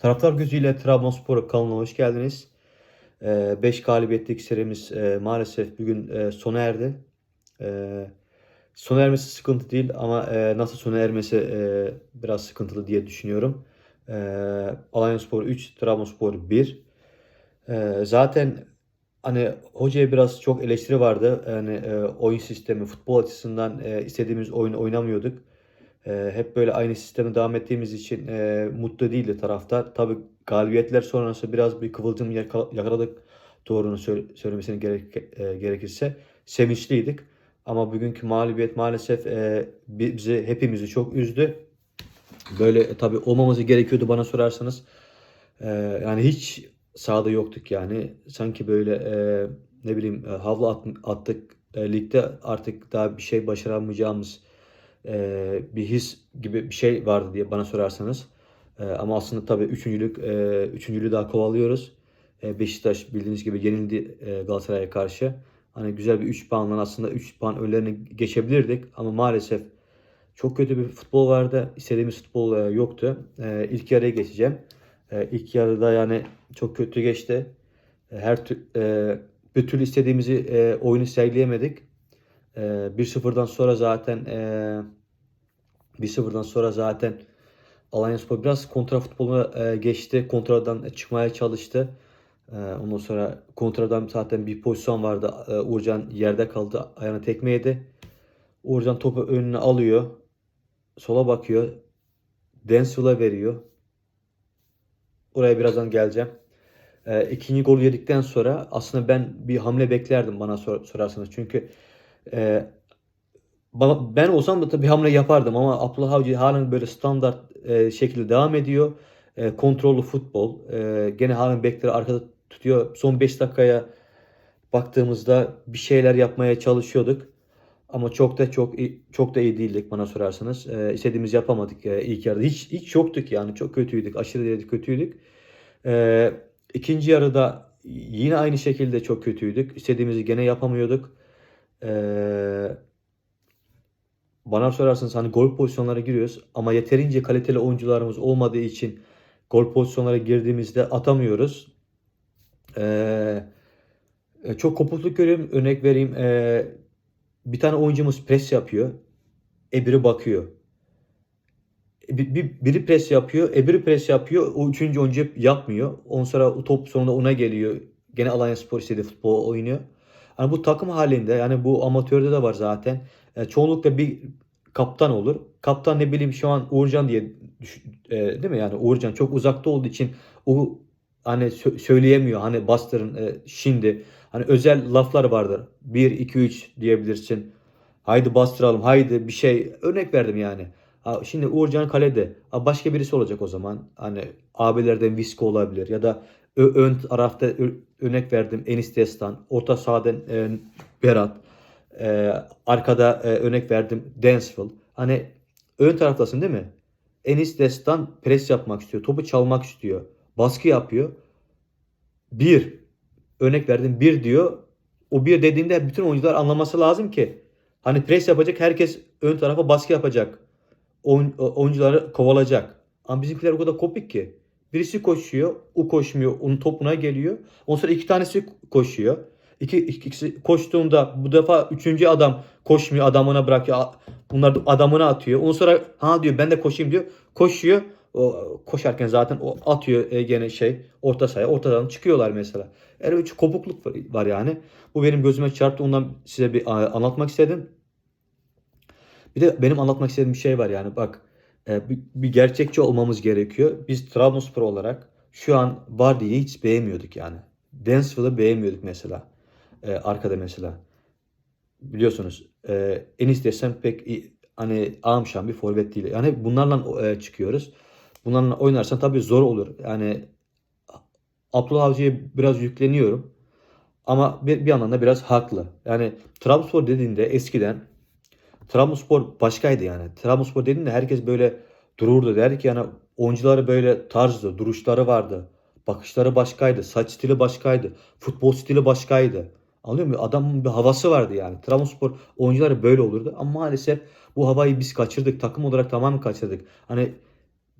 Taraftar gözüyle Trabzonspor kanalına hoş geldiniz. 5 galibiyetlik serimiz e, maalesef bugün e, sona erdi. E, sona ermesi sıkıntı değil ama e, nasıl sona ermesi e, biraz sıkıntılı diye düşünüyorum. E, Alanyaspor 3, Trabzonspor 1. E, zaten hani hocaya biraz çok eleştiri vardı. Yani e, oyun sistemi, futbol açısından e, istediğimiz oyunu oynamıyorduk. E, hep böyle aynı sisteme devam ettiğimiz için e, mutlu değildi taraftar. Tabii galibiyetler sonrası biraz bir kıvılcım yaka- yakaladık doğrunu sö- söylemesini gerek, e, gerekirse. Sevinçliydik. Ama bugünkü mağlubiyet maalesef e, bi- bizi hepimizi çok üzdü. Böyle e, tabii olmaması gerekiyordu bana sorarsanız. E, yani hiç sahada yoktuk yani. Sanki böyle e, ne bileyim e, havlu at- attık. E, ligde artık daha bir şey başaramayacağımız e, bir his gibi bir şey vardı diye bana sorarsanız. E, ama aslında tabii üçüncülük, e, üçüncülüğü daha kovalıyoruz. E, Beşiktaş bildiğiniz gibi yenildi e, Galatasaray'a karşı. Hani güzel bir 3 puanla aslında 3 puan önlerine geçebilirdik ama maalesef çok kötü bir futbol vardı. İstediğimiz futbol e, yoktu. E, ilk yarıya geçeceğim. E, ilk yarıda yani çok kötü geçti. E, her tü- e, bir türlü istediğimizi e, oyunu sergileyemedik. E, 1-0'dan sonra zaten e, 1-0'dan sonra zaten Alanyaspor biraz kontra futboluna e, geçti. Kontradan çıkmaya çalıştı. E, ondan sonra kontradan zaten bir pozisyon vardı. E, Uğurcan yerde kaldı. Ayağına tekme yedi. Uğurcan topu önüne alıyor. Sola bakıyor. Densil'a veriyor. Oraya birazdan geleceğim. E, ikinci golü yedikten sonra aslında ben bir hamle beklerdim bana sor- sorarsanız. Çünkü e, ben olsam da tabii hamle yapardım ama Abdullah Avcı halen böyle standart e, şekilde devam ediyor. E, kontrollü futbol. E, gene halen bekleri arkada tutuyor. Son 5 dakikaya baktığımızda bir şeyler yapmaya çalışıyorduk. Ama çok da çok çok da iyi değildik bana sorarsanız. E, istediğimizi yapamadık e, ilk yarıda. Hiç hiç yoktuk yani. Çok kötüydük. Aşırı derecede kötüydük. E, ikinci yarıda yine aynı şekilde çok kötüydük. İstediğimizi gene yapamıyorduk. E, bana sorarsanız hani gol pozisyonlara giriyoruz ama yeterince kaliteli oyuncularımız olmadığı için gol pozisyonlara girdiğimizde atamıyoruz. Ee, e, çok kopukluk görüyorum. Örnek vereyim. Ee, bir tane oyuncumuz pres yapıyor. Ebiri bakıyor. Bir, bir- biri pres yapıyor. Ebiri pres yapıyor. O üçüncü oyuncu yapmıyor. Ondan sonra top sonunda ona geliyor. Gene Alanyaspor istediği futbol oynuyor. Hani bu takım halinde yani bu amatörde de var zaten. E, çoğunlukla bir kaptan olur. Kaptan ne bileyim şu an Uğurcan diye düş- e, değil mi? Yani Uğurcan çok uzakta olduğu için o hani sö- söyleyemiyor. Hani bastırın e, şimdi. Hani özel laflar vardır. 1 2 3 diyebilirsin. Haydi bastıralım. Haydi bir şey örnek verdim yani. Ha, şimdi Uğurcan kalede. Ha, başka birisi olacak o zaman. Hani abilerden Visko olabilir ya da ön tarafta örnek verdim Enis Destan. Orta sahadan e, Berat. Ee, arkada e, örnek verdim Dansville. Hani ön taraftasın değil mi? Enis Destan pres yapmak istiyor. Topu çalmak istiyor. Baskı yapıyor. Bir. Örnek verdim bir diyor. O bir dediğinde bütün oyuncular anlaması lazım ki. Hani pres yapacak herkes ön tarafa baskı yapacak. Oyun, oyuncuları kovalayacak. Ama bizimkiler o kadar kopik ki. Birisi koşuyor, o koşmuyor, onun topuna geliyor. Ondan sonra iki tanesi koşuyor. İki, ikisi koştuğunda bu defa üçüncü adam koşmuyor adamına bırakıyor. Bunlar da adamına atıyor. Ondan sonra ha diyor ben de koşayım diyor. Koşuyor. O, koşarken zaten o atıyor e, gene şey orta sahaya. Ortadan çıkıyorlar mesela. Yani bir kopukluk var- yani. Bu benim gözüme çarptı. Ondan size bir anlatmak istedim. Bir de benim anlatmak istediğim bir şey var yani bak bir, bir gerçekçi olmamız gerekiyor. Biz Trabzonspor olarak şu an Vardy'yi hiç beğenmiyorduk yani. Dansville'ı beğenmiyorduk mesela. E, arkada mesela. Biliyorsunuz e, Enis desem pek hani amşan bir forvet değil. Yani bunlarla e, çıkıyoruz. Bunlarla oynarsan tabii zor olur. Yani Abdullah Avcı'ya biraz yükleniyorum. Ama bir, bir yandan da biraz haklı. Yani Trabzonspor dediğinde eskiden Trabzonspor başkaydı yani. Trabzonspor dediğinde herkes böyle dururdu. Derdi ki yani oyuncuları böyle tarzdı, duruşları vardı. Bakışları başkaydı, saç stili başkaydı, futbol stili başkaydı. Anlıyor musun? Adamın bir havası vardı yani. Trabzonspor oyuncuları böyle olurdu. Ama maalesef bu havayı biz kaçırdık. Takım olarak tamamen kaçırdık. Hani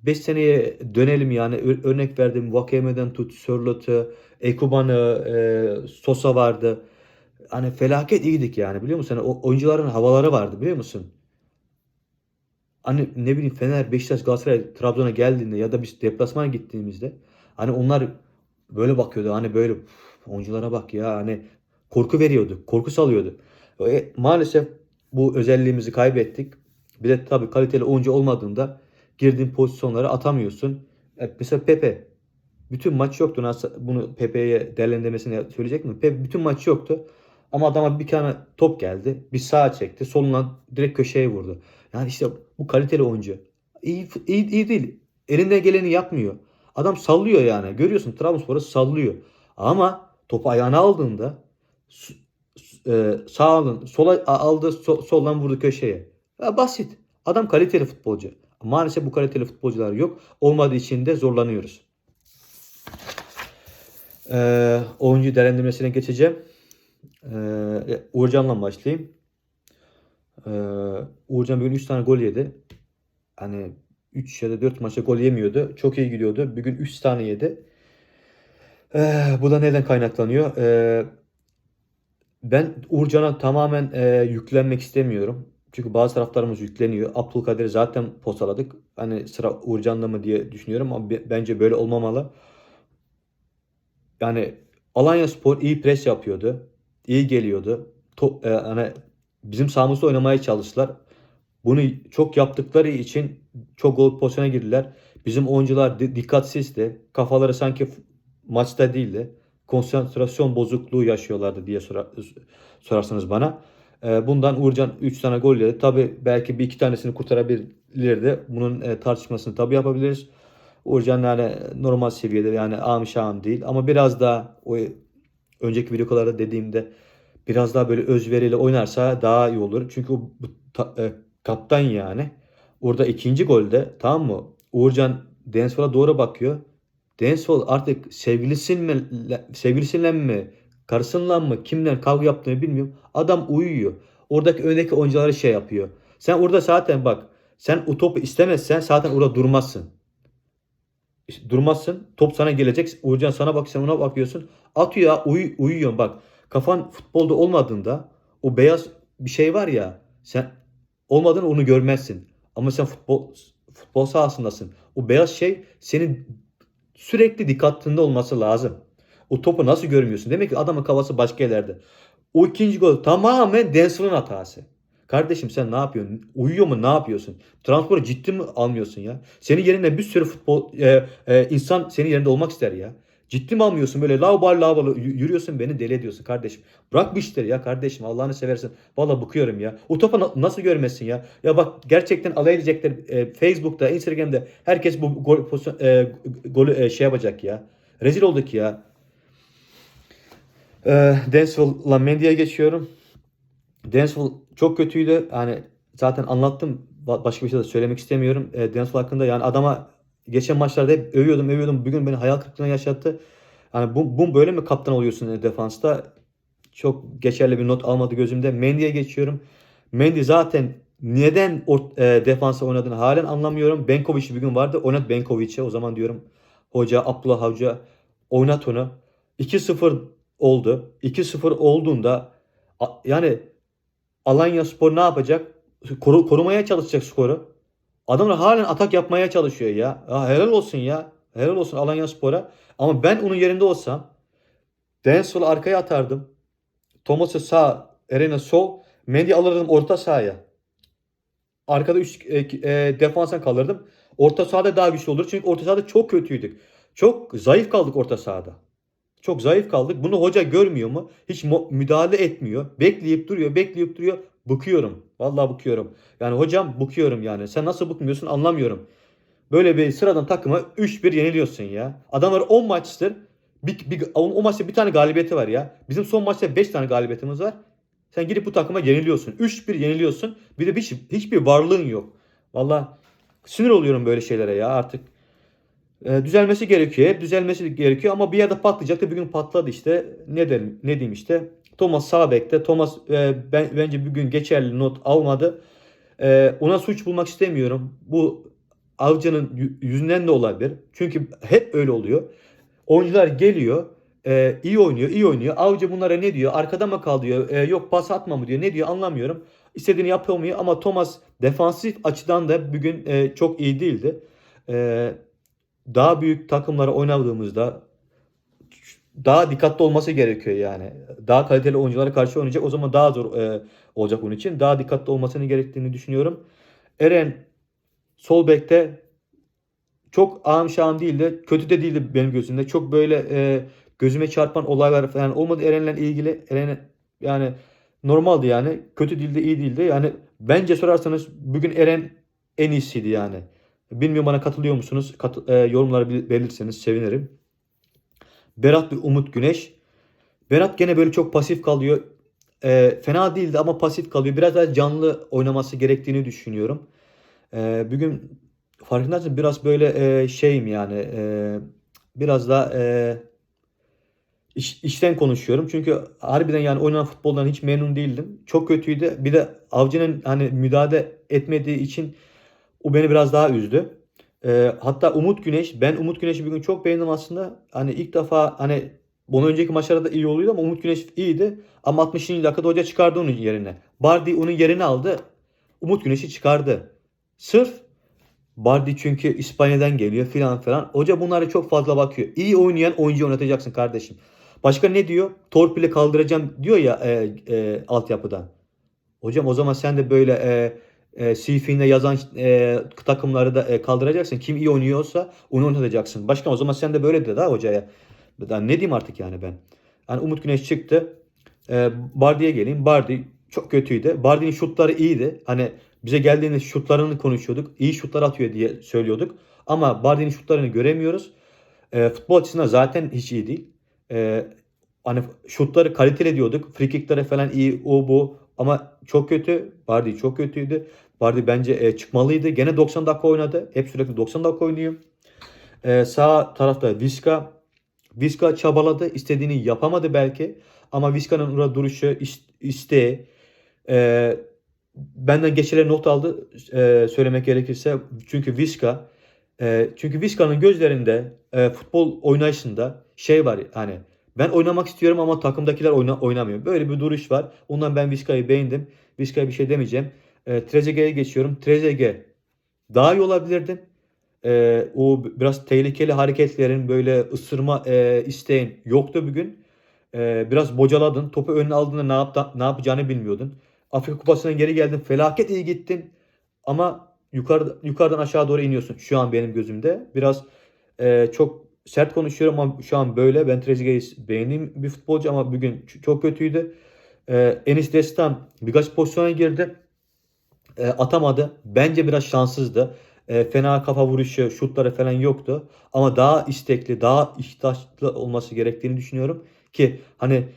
5 seneye dönelim yani örnek verdim Vakeme'den tut Sörlot'u, Ekuban'ı, e, Sosa vardı. Hani felaket iyiydik yani biliyor musun? Hani o oyuncuların havaları vardı biliyor musun? Hani ne bileyim Fener, Beşiktaş, Galatasaray, Trabzon'a geldiğinde ya da biz deplasmana gittiğimizde hani onlar böyle bakıyordu hani böyle "Uf, oyunculara bak ya hani korku veriyordu, korku salıyordu. E, maalesef bu özelliğimizi kaybettik. Bir de tabii kaliteli oyuncu olmadığında girdiğin pozisyonları atamıyorsun. E, mesela Pepe bütün maç yoktu. Bunu Pepe'ye değerlendirmesini söyleyecek mi? Pepe bütün maç yoktu. Ama adama bir tane top geldi. Bir sağa çekti. Solundan direkt köşeye vurdu. Yani işte bu kaliteli oyuncu. İyi, iyi, iyi değil. Elinden geleni yapmıyor. Adam sallıyor yani. Görüyorsun Trabzonspor'u sallıyor. Ama topu ayağına aldığında e, sağdan sola aldı so- soldan vurdu köşeye. Ya basit. Adam kaliteli futbolcu. Maalesef bu kaliteli futbolcular yok. Olmadığı için de zorlanıyoruz. Ee, oyuncu değerlendirmesine geçeceğim. Ee, Uğurcan'la başlayayım. Ee, Uğurcan bugün 3 tane gol yedi. Hani 3 ya da 4 maçta gol yemiyordu. Çok iyi gidiyordu. Bugün 3 tane yedi. Ee, bu da neden kaynaklanıyor? Ee, ben Uğurcan'a tamamen e, yüklenmek istemiyorum. Çünkü bazı taraftarımız yükleniyor. Abdülkadir'i zaten postaladık. Hani sıra Uğurcan'da mı diye düşünüyorum ama be- bence böyle olmamalı. Yani Alanyaspor iyi pres yapıyordu. İyi geliyordu. Top, e, hani bizim sahamızda oynamaya çalıştılar. Bunu çok yaptıkları için çok gol pozisyona girdiler. Bizim oyuncular di- dikkatsizdi. Kafaları sanki maçta değildi. Konsantrasyon bozukluğu yaşıyorlardı diye sorar, sorarsanız bana. E, bundan Uğurcan 3 tane gol yedi. Tabii belki bir iki tanesini kurtarabilirdi. Bunun e, tartışmasını tabii yapabiliriz. Uğurcan yani normal seviyede yani am şam değil ama biraz daha o önceki videolarda dediğimde biraz daha böyle özveriyle oynarsa daha iyi olur. Çünkü o bu ta- e, kaptan yani. Orada ikinci golde tamam mı? Uğurcan Densford'a doğru bakıyor. Densford artık sevgilisinle mi, sevgilisiyle mi, karısıyla mı, kimden kavga yaptığını bilmiyorum. Adam uyuyor. Oradaki öndeki oyuncuları şey yapıyor. Sen orada zaten bak sen o topu istemezsen zaten orada durmazsın. İşte durmazsın. Top sana gelecek. Uğurcan sana bak sen ona bakıyorsun. Atıyor ya uyu, uyuyorsun bak. Kafan futbolda olmadığında o beyaz bir şey var ya sen olmadığını onu görmezsin. Ama sen futbol futbol sahasındasın. O beyaz şey senin sürekli dikkatinde olması lazım. O topu nasıl görmüyorsun? Demek ki adamın kafası başka yerlerde. O ikinci gol tamamen Denzel'ın hatası. Kardeşim sen ne yapıyorsun? Uyuyor mu? Ne yapıyorsun? Transporu ciddi mi almıyorsun ya? Senin yerine bir sürü futbol e, e, insan senin yerinde olmak ister ya. Ciddi mi almıyorsun? Böyle lavabal lavabal y- yürüyorsun beni deli ediyorsun kardeşim. Bırak bu işleri ya kardeşim Allah'ını seversen. Valla bıkıyorum ya. O topu na- nasıl görmezsin ya? Ya bak gerçekten alay edecekler. E, Facebook'ta, Instagram'da herkes bu gol, pozisyon, e, golü e, şey yapacak ya. Rezil olduk ya. E, Denzel'la Mendy'ye geçiyorum. Denzel çok kötüydü. Yani zaten anlattım. Ba- Başka bir şey de söylemek istemiyorum. E, Denzel hakkında yani adama geçen maçlarda hep övüyordum, övüyordum. Bugün beni hayal kırıklığına yaşattı. Yani bu, bu böyle mi kaptan oluyorsun e, defansta? Çok geçerli bir not almadı gözümde. Mendy'ye geçiyorum. Mendy zaten neden or- e, defansa oynadığını halen anlamıyorum. Benkovic bugün vardı. Oynat Benkovic'e. O zaman diyorum hoca Abdullah Avcı oynat onu. 2-0 oldu. 2-0 olduğunda yani Alanya Spor ne yapacak? Koru- korumaya çalışacak skoru. Adamlar halen atak yapmaya çalışıyor ya. ya helal olsun ya. Helal olsun Alanya Spor'a. Ama ben onun yerinde olsam Denzel'ı arkaya atardım. Thomas'ı sağ, Eren'e sol. Mendy alırdım orta sahaya. Arkada 3 e, e, defansa kalırdım. Orta sahada daha güçlü olur. Çünkü orta sahada çok kötüydük. Çok zayıf kaldık orta sahada. Çok zayıf kaldık. Bunu hoca görmüyor mu? Hiç müdahale etmiyor. Bekleyip duruyor, bekleyip duruyor. Bıkıyorum. Vallahi bıkıyorum. Yani hocam bıkıyorum yani. Sen nasıl bıkmıyorsun anlamıyorum. Böyle bir sıradan takıma 3-1 yeniliyorsun ya. Adamlar 10 maçtır. Bir, bir, o, o maçta bir tane galibiyeti var ya. Bizim son maçta 5 tane galibiyetimiz var. Sen gidip bu takıma yeniliyorsun. 3-1 yeniliyorsun. Bir de hiç, hiçbir varlığın yok. Vallahi sinir oluyorum böyle şeylere ya artık. E, düzelmesi gerekiyor. Hep düzelmesi gerekiyor ama bir yerde patlayacaktı. Bugün patladı işte. Ne derim, ne diyeyim işte. Thomas sağ bekte. Thomas e, ben, bence bugün geçerli not almadı. E, ona suç bulmak istemiyorum. Bu Avcı'nın yü- yüzünden de olabilir. Çünkü hep öyle oluyor. Oyuncular geliyor, e, iyi oynuyor, iyi oynuyor. Avcı bunlara ne diyor? Arkada mı kal diyor. E, yok pas atma mı diyor. Ne diyor anlamıyorum. İstediğini yapamıyor ama Thomas defansif açıdan da bugün e, çok iyi değildi. E, daha büyük takımlara oynadığımızda daha dikkatli olması gerekiyor yani. Daha kaliteli oyunculara karşı oynayacak. O zaman daha zor e, olacak onun için. Daha dikkatli olmasını gerektiğini düşünüyorum. Eren sol bekte çok ağım şahım değildi. Kötü de değildi benim gözümde. Çok böyle e, gözüme çarpan olaylar falan olmadı Eren'le ilgili. Eren yani normaldi yani. Kötü değildi, iyi değildi. Yani bence sorarsanız bugün Eren en iyisiydi yani. Bilmiyorum bana katılıyor musunuz? Kat, e, yorumlara belirtirseniz sevinirim. Berat ve Umut Güneş. Berat gene böyle çok pasif kalıyor. E, fena değildi ama pasif kalıyor. Biraz daha canlı oynaması gerektiğini düşünüyorum. E, bugün farkındaysanız biraz böyle e, şeyim yani. e, biraz da e, iş, işten konuşuyorum. Çünkü harbiden yani oynanan futboldan hiç memnun değildim. Çok kötüydü. Bir de Avcı'nın hani müdahale etmediği için o beni biraz daha üzdü. Ee, hatta Umut Güneş, ben Umut Güneş'i bugün çok beğendim aslında. Hani ilk defa hani bunun önceki maçlarda da iyi oluyordu ama Umut Güneş iyiydi. Ama 60. dakikada hoca çıkardı onun yerine. Bardi onun yerini aldı. Umut Güneş'i çıkardı. Sırf Bardi çünkü İspanya'dan geliyor filan falan. Hoca bunlara çok fazla bakıyor. İyi oynayan oyuncu oynatacaksın kardeşim. Başka ne diyor? Torpille kaldıracağım diyor ya e, e, altyapıdan. Hocam o zaman sen de böyle e, e, CV'nde yazan e, takımları da e, kaldıracaksın. Kim iyi oynuyorsa onu oynatacaksın. Başkan o zaman sen de böyle de daha hocaya. Daha ne diyeyim artık yani ben. Yani Umut Güneş çıktı. E, Bardi'ye geleyim. Bardi çok kötüydü. Bardi'nin şutları iyiydi. Hani bize geldiğinde şutlarını konuşuyorduk. İyi şutlar atıyor diye söylüyorduk. Ama Bardi'nin şutlarını göremiyoruz. E, futbol açısından zaten hiç iyi değil. E, hani şutları kaliteli diyorduk. Frikikleri falan iyi o bu. Ama çok kötü. Bardi çok kötüydü. Bardi bence e, çıkmalıydı. Gene 90 dakika oynadı. Hep sürekli 90 dakika oynuyor. E, sağ tarafta Viska. Viska çabaladı. istediğini yapamadı belki. Ama Viska'nın orada duruşu, is- isteği. E, benden geçerli not aldı e, söylemek gerekirse. Çünkü Viska e, çünkü Viska'nın gözlerinde e, futbol oynayışında şey var hani ben oynamak istiyorum ama takımdakiler oyna, oynamıyor. Böyle bir duruş var. Ondan ben Vizca'yı beğendim. Vizca'ya bir şey demeyeceğim. E, Trezeguet'e geçiyorum. Trezeguet daha iyi olabilirdin. E, o biraz tehlikeli hareketlerin böyle ısırma e, isteğin yoktu bugün. E, biraz bocaladın. Topu önüne aldığında ne, yaptı, ne yapacağını bilmiyordun. Afrika Kupası'na geri geldin. Felaket iyi gittin. Ama yukarı, yukarıdan aşağı doğru iniyorsun. Şu an benim gözümde. Biraz e, çok sert konuşuyorum ama şu an böyle. Ben Trezeguet'i beğendiğim bir futbolcu ama bugün çok kötüydü. Ee, Enis Destan birkaç pozisyona girdi. Ee, atamadı. Bence biraz şanssızdı. Ee, fena kafa vuruşu, şutları falan yoktu. Ama daha istekli, daha ihtiyaçlı olması gerektiğini düşünüyorum. Ki hani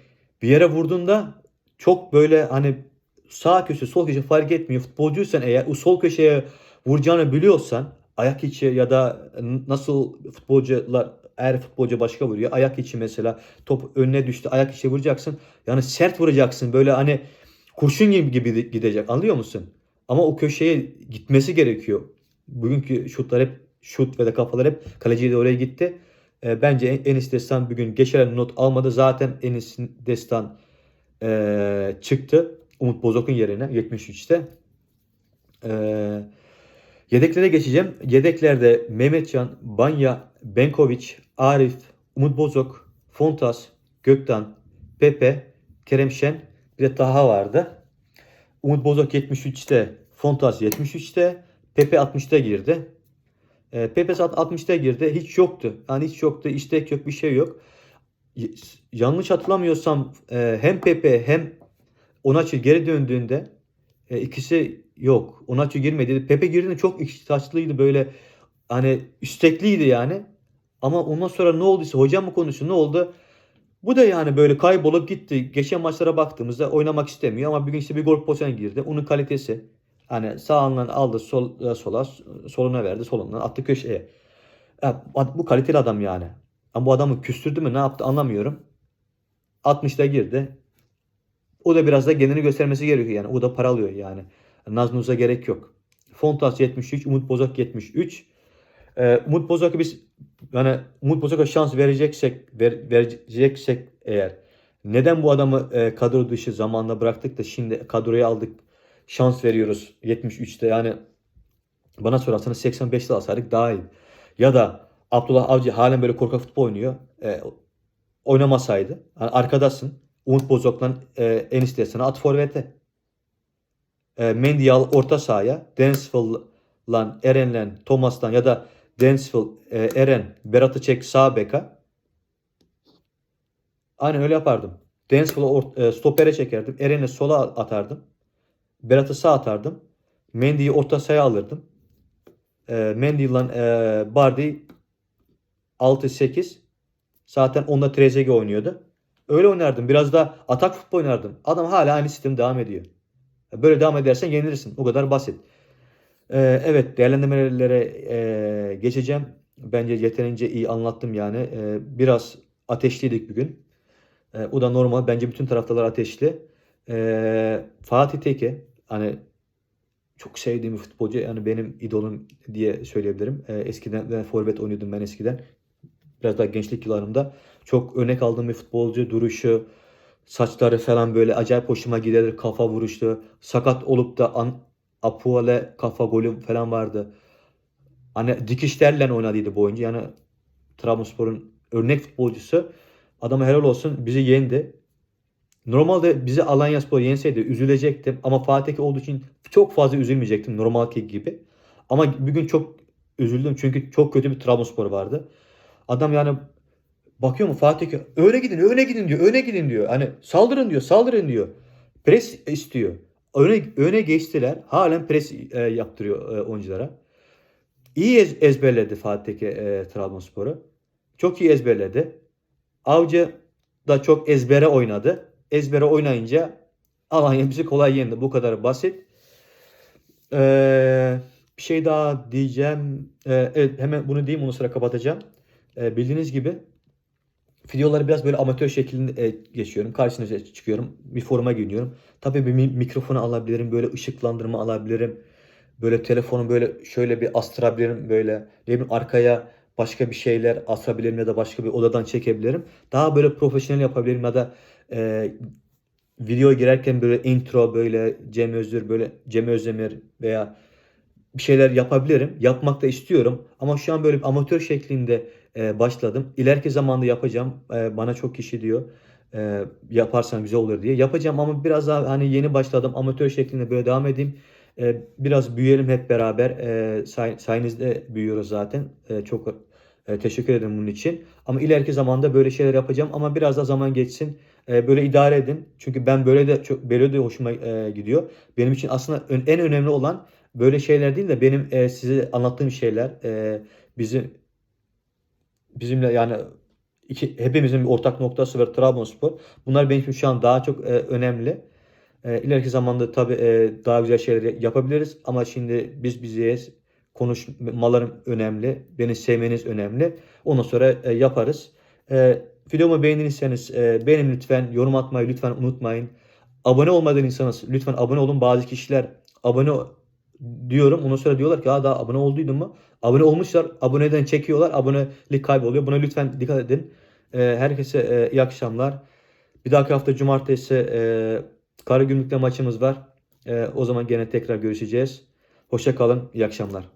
bir yere vurduğunda çok böyle hani sağ köşe, sol köşe fark etmiyor. Futbolcuysan eğer o sol köşeye vuracağını biliyorsan ayak içi ya da nasıl futbolcular eğer futbolcu başka vuruyor. Ayak içi mesela top önüne düştü. Ayak içi vuracaksın. Yani sert vuracaksın. Böyle hani kurşun gibi, gibi gidecek. Anlıyor musun? Ama o köşeye gitmesi gerekiyor. Bugünkü şutlar hep şut ve de kafalar hep kaleciye de oraya gitti. E, bence En- Enis Destan bugün geçeren not almadı. Zaten Enis Destan e, çıktı. Umut Bozok'un yerine 73'te. Eee Yedeklere geçeceğim. Yedeklerde Mehmetcan, Banya, Benkoviç, Arif, Umut Bozok, Fontas, Gökten, Pepe, Kerem Şen bir de Taha vardı. Umut Bozok 73'te, Fontas 73'te, Pepe 60'ta girdi. E, Pepe saat 60'ta girdi. Hiç yoktu. Yani hiç yoktu. İstek yok, bir şey yok. Yanlış hatırlamıyorsam e, hem Pepe hem Onaçı geri döndüğünde e, ikisi yok. Onaçu girmedi. Pepe girdiğinde çok ihtiyaçlıydı böyle hani istekliydi yani. Ama ondan sonra ne olduysa hocam mı konuştu ne oldu? Bu da yani böyle kaybolup gitti. Geçen maçlara baktığımızda oynamak istemiyor ama bugün işte bir gol pozisyona girdi. Onun kalitesi. Hani sağından aldı sol, sola soluna verdi solundan attı köşeye. Ya, bu kaliteli adam yani. Ama bu adamı küstürdü mü ne yaptı anlamıyorum. 60'da girdi. O da biraz da kendini göstermesi gerekiyor yani. O da para alıyor yani. Naz Nuz'a gerek yok. Fontas 73, Umut Bozok 73. e, Umut Bozok'a biz yani Umut Bozok'a şans vereceksek ver, vereceksek eğer neden bu adamı e, kadro dışı zamanla bıraktık da şimdi kadroya aldık şans veriyoruz 73'te yani bana sorarsanız 85'te alsaydık daha iyi. Ya da Abdullah Avcı halen böyle korkak futbol oynuyor. E, oynamasaydı. Yani arkadasın. Umut Bozok'la e, Enis sana at forvete. E, Mendy'yi al orta sahaya. Densville'la Eren'le Thomas'la ya da Densville, e, Eren, Berat'ı çek sağ beka. Aynen öyle yapardım. Densville'ı e, stopere çekerdim. Eren'i sola atardım. Berat'ı sağ atardım. Mendy'yi orta sahaya alırdım. E, Mendy ile e, Bardi 6-8. Zaten onda Trezeguet oynuyordu. Öyle oynardım. Biraz da atak futbol oynardım. Adam hala aynı sistem devam ediyor. Böyle devam edersen yenilirsin. O kadar basit. Ee, evet değerlendirmelere e, geçeceğim. Bence yeterince iyi anlattım yani. Ee, biraz ateşliydik bugün. Ee, o da normal. Bence bütün taraftarlar ateşli. Ee, Fatih Teke hani çok sevdiğim bir futbolcu. Yani benim idolum diye söyleyebilirim. Ee, eskiden ben forvet oynuyordum ben eskiden. Biraz daha gençlik yıllarımda. Çok örnek aldığım bir futbolcu. Duruşu, saçları falan böyle acayip hoşuma gider. Kafa vuruştu. Sakat olup da an, Apuale kafa golü falan vardı. Hani dikişlerle oynadıydı bu oyuncu. Yani Trabzonspor'un örnek futbolcusu. Adama helal olsun bizi yendi. Normalde bizi Alanyaspor yenseydi üzülecektim. Ama Fatih olduğu için çok fazla üzülmeyecektim normalki gibi. Ama bugün çok üzüldüm çünkü çok kötü bir Trabzonspor vardı. Adam yani bakıyor mu Fatih öne gidin öne gidin diyor öne gidin diyor. Hani saldırın diyor saldırın diyor. Pres istiyor. Öne, öne geçtiler. Halen pres e, yaptırıyor e, oyunculara. İyi ez, ezberledi Fatih Tekke e, Trabzonspor'u. Çok iyi ezberledi. Avcı da çok ezbere oynadı. Ezbere oynayınca Alanya bizi kolay yendi. Bu kadar basit. Ee, bir şey daha diyeceğim. Ee, evet hemen bunu diyeyim ondan sonra kapatacağım. Ee, bildiğiniz gibi videoları biraz böyle amatör şeklinde e, geçiyorum. Karşınıza çıkıyorum. Bir foruma giriyorum. Tabii bir mi- mikrofonu alabilirim. Böyle ışıklandırma alabilirim. Böyle telefonu böyle şöyle bir astırabilirim. Böyle ne bileyim arkaya başka bir şeyler asabilirim ya da başka bir odadan çekebilirim. Daha böyle profesyonel yapabilirim ya da e, video girerken böyle intro böyle Cem Özdür böyle Cem Özdemir veya bir şeyler yapabilirim. Yapmak da istiyorum. Ama şu an böyle amatör şeklinde e, başladım. İleriki zamanda yapacağım. E, bana çok kişi diyor. E, yaparsan güzel olur diye. Yapacağım ama biraz daha hani yeni başladım. Amatör şeklinde böyle devam edeyim. Biraz büyüyelim hep beraber. E, say, sayenizde büyüyoruz zaten. Çok teşekkür ederim bunun için. Ama ileriki zamanda böyle şeyler yapacağım. Ama biraz da zaman geçsin. Böyle idare edin. Çünkü ben böyle de çok böyle de hoşuma gidiyor. Benim için aslında en önemli olan böyle şeyler değil de benim e, size anlattığım şeyler bizim bizimle yani iki, hepimizin bir ortak noktası var Trabzonspor. Bunlar benim için şu an daha çok e, önemli. E, ileriki zamanda tabii e, daha güzel şeyler yapabiliriz ama şimdi biz bizeyiz. Konuşmalarım önemli. Beni sevmeniz önemli. Ondan sonra e, yaparız. E, videomu beğendiyseniz e, beğenin lütfen. Yorum atmayı lütfen unutmayın. Abone olmadıysanız lütfen abone olun. Bazı kişiler abone diyorum. Ondan sonra diyorlar ki daha abone olduydun mu? Abone olmuşlar. Aboneden çekiyorlar. Abonelik kayboluyor. Buna lütfen dikkat edin. E, herkese e, iyi akşamlar. Bir dahaki hafta cumartesi e, Karagümrük'le maçımız var. E, o zaman gene tekrar görüşeceğiz. Hoşça kalın. İyi akşamlar.